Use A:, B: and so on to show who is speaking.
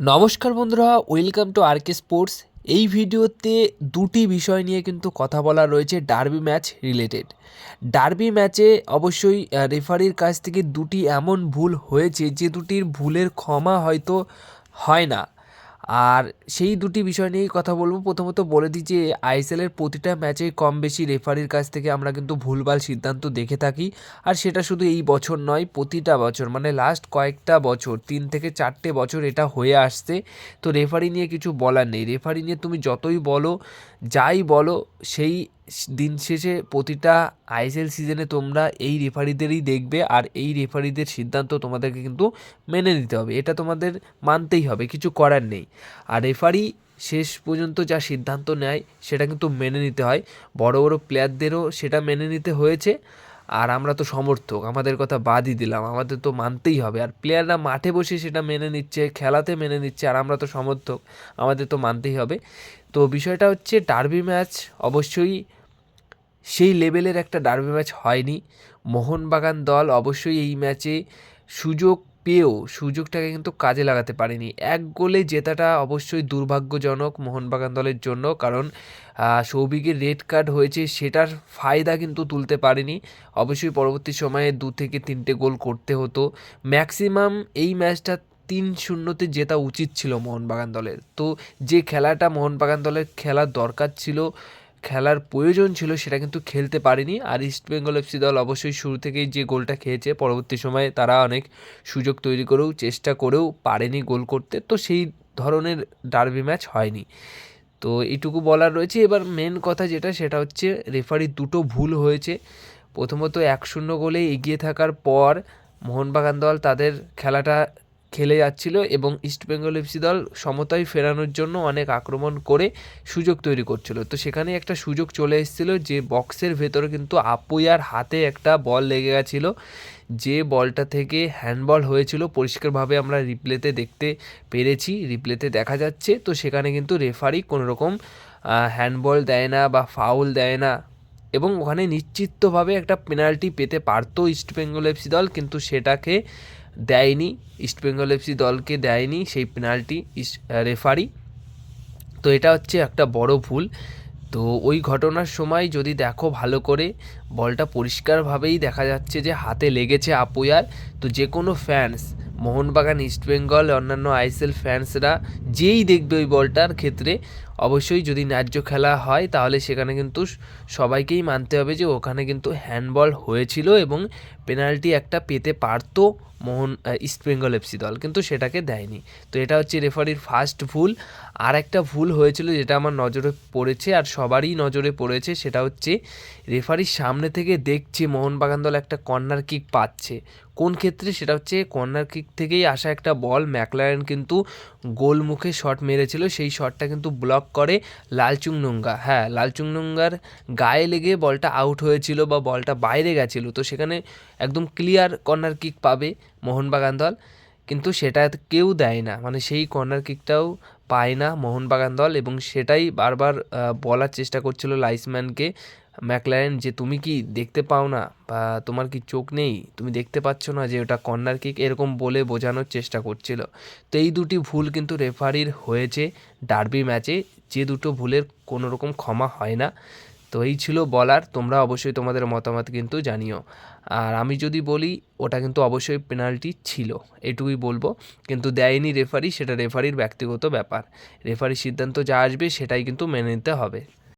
A: নমস্কার বন্ধুরা welcome to আরকে sports এই ভিডিওতে দুটি বিষয় নিয়ে কিন্তু কথা বলা রয়েছে ডার্বি ম্যাচ রিলেটেড ডার্বি ম্যাচে অবশ্যই রেফারির কাছ থেকে দুটি এমন ভুল হয়েছে যে দুটির ভুলের ক্ষমা হয়তো হয় না। আর সেই দুটি বিষয় নিয়েই কথা বলব। প্রথমত বলে দিই যে আইএসএলের প্রতিটা ম্যাচে কম বেশি রেফারির কাছ থেকে আমরা কিন্তু ভুলভাল সিদ্ধান্ত দেখে থাকি। আর সেটা শুধু এই বছর নয়, প্রতিটা বছর মানে লাস্ট কয়েকটা বছর, তিন থেকে চারটে বছর এটা হয়ে আসছে। তো রেফারি নিয়ে কিছু বলার নেই। রেফারি নিয়ে তুমি যতই বলো, যাই বলো, সেই দিন শেষে প্রতিটা আইএসএল সিজনে তোমরা এই রেফারিদেরই দেখবে আর এই রেফারিদের সিদ্ধান্ত তোমাদেরকে কিন্তু মেনে নিতে হবে। এটা তোমাদের মানতেই হবে, কিছু করার নেই। আর রেফারি শেষ পর্যন্ত যা সিদ্ধান্ত নেয় সেটা কিন্তু মেনে নিতে হয়। বড় বড় প্লেয়ারদেরও সেটা মেনে নিতে হয়েছে। আর আমরা তো সমর্থক, আমাদের কথা বাদই দিলাম, আমাদের তো মানতেই হবে। আর প্লেয়াররা মাঠে বসে সেটা মেনে নিচ্ছে, খেলাতে মেনে নিচ্ছে, আর আমরা তো সমর্থক, আমাদের তো মানতেই হবে। তো বিষয়টা হচ্ছে ডার্বি ম্যাচ অবশ্যই সেই লেভেলের একটা ডার্বি ম্যাচ হয়নি। মোহনবাগান দল অবশ্যই এই ম্যাচে সুযোগ পেয়েও সুযোগটাকে কিন্তু কাজে লাগাতে পারেনি। এক গোলে জেতাটা অবশ্যই দুর্ভাগ্যজনক মোহনবাগান দলের জন্য, কারণ সৌভিকের রেড কার্ড হয়েছে সেটার ফায়দা কিন্তু তুলতে পারেনি। অবশ্যই পরবর্তী সময়ে দু থেকে তিনটে গোল করতে হতো। ম্যাক্সিমাম এই ম্যাচটা তিন শূন্যতে জেতা উচিত ছিল মোহনবাগান দলের। তো যে খেলাটা মোহনবাগান দলের খেলার দরকার ছিল খেলার প্রয়োজন ছিল সেটা কিন্তু খেলতে পারেনি। আর ইস্ট বেঙ্গল এফসি দল অবশ্যই শুরু থেকেই যে গোলটা খেয়েছে, পরবর্তী সময়ে তারা অনেক সুযোগ তৈরি করেও চেষ্টা করেও পারেনি গোল করতে। তো সেই ধরনের ডার্বি ম্যাচ হয়নি। তো এইটুকু বলার রয়েছে। এবার মেন কথা যেটা, সেটা হচ্ছে রেফারি দুটো ভুল হয়েছে। প্রথমত এক শূন্য গোলে এগিয়ে থাকার পর মোহনবাগান দল তাদের খেলাটা খেলে যাচ্ছিল এবং ইস্টবেঙ্গল এফসি দল সমতায় ফেরানোর জন্য অনেক আক্রমণ করে সুযোগ তৈরি করছিল। তো সেখানে একটা সুযোগ চলে এসেছিল যে বক্সের ভেতরে কিন্তু আপুয়ার হাতে একটা বল লেগে গেছিল। যে বলটা থেকে হ্যান্ডবল হয়েছিল, পরিষ্কারভাবে আমরা রিপ্লেতে দেখতে পেরেছি রিপ্লেতে দেখা যাচ্ছে। তো সেখানে কিন্তু রেফারি কোনো রকম হ্যান্ডবল দেয় না বা ফাউল দেয় না এবং ওখানে নিশ্চিতভাবে একটা পেনাল্টি পেতে পারতো ইস্টবেঙ্গল এফসি দল, কিন্তু সেটাকে দেয়নি ইস্টবেঙ্গল এফসি দলকে দেয়নি, সেই পেনাল্টি রেফারি তো এটা হচ্ছে একটা বড় ভুল। তো ওই ঘটনার সময় যদি দেখো ভালো করে, বলটা পরিষ্কারভাবেই দেখা যাচ্ছে যে হাতে লেগেছে আপুয়ার। তো যে কোনো ফ্যান্স মোহনবাগান ইস্টবেঙ্গল অন্যান্য আইএসএল ফ্যান্সরা যেই দেখবে ওই বলটার ক্ষেত্রে অবশ্যই যদি ন্যায্য খেলা হয়, তাহলে সেখানে কিন্তু সবাইকেই মানতে হবে যে ওখানে কিন্তু হ্যান্ডবল হয়েছিল এবং পেনাল্টি একটা পেতে পারতো মোহন ইস্ট বেঙ্গল এফসি দল, কিন্তু সেটাকে দেয়নি। তো এটা হচ্ছে রেফারির ফার্স্ট ভুল। আর একটা ভুল হয়েছিল যেটা আমার নজরে পড়েছে আর সবারই নজরে পড়েছে, সেটা হচ্ছে রেফারির সামনে থেকে দেখছে মোহনবাগান দল একটা কর্নার কিক পাচ্ছে। কোন ক্ষেত্রে? সেটা হচ্ছে কর্নার কিক থেকেই আসা একটা বল ম্যাকলারেন কিন্তু গোল মুখে শট মেরেছিল, সেই শটটা কিন্তু ব্লক করে লালচুং নোঙ্গা হ্যাঁ লালচুংনুঙ্গার গায়ে লেগে বলটা আউট হয়েছিল বা বলটা বাইরে গেছিল। তো সেখানে একদম ক্লিয়ার কর্নার কিক পাবে মোহনবাগান দল। কিন্তু সেটা কেউ দেয় না। মানে সেই কর্নার কিকটাও পায় না মোহনবাগান দল এবং সেটাই বারবার বলার চেষ্টা করছিল লাইসম্যানকে। ম্যাকলারেন, যে তুমি কি দেখতে পাও না বা তোমার কি চোখ নেই? তুমি দেখতে পাচ্ছ না যে ওটা কর্নার কিক? এরকম বলে বোঝানোর চেষ্টা করছিল। তো এই দুটি ভুল কিন্তু রেফারির হয়েছে ডার্বি ম্যাচে। যে দুটো ভুলের কোনো রকম ক্ষমা হয় না। তো এই ছিল বলার। তোমরা অবশ্যই তোমাদের মতামত কিন্তু জানিও। আর আমি যদি বলি, ওটা কিন্তু অবশ্যই পেনাল্টি ছিল। এটুকুই বলব। কিন্তু দেয়নি রেফারি, সেটা রেফারির ব্যক্তিগত ব্যাপার। রেফারির সিদ্ধান্ত যা আসবে, সেটাই কিন্তু মেনে নিতে হবে।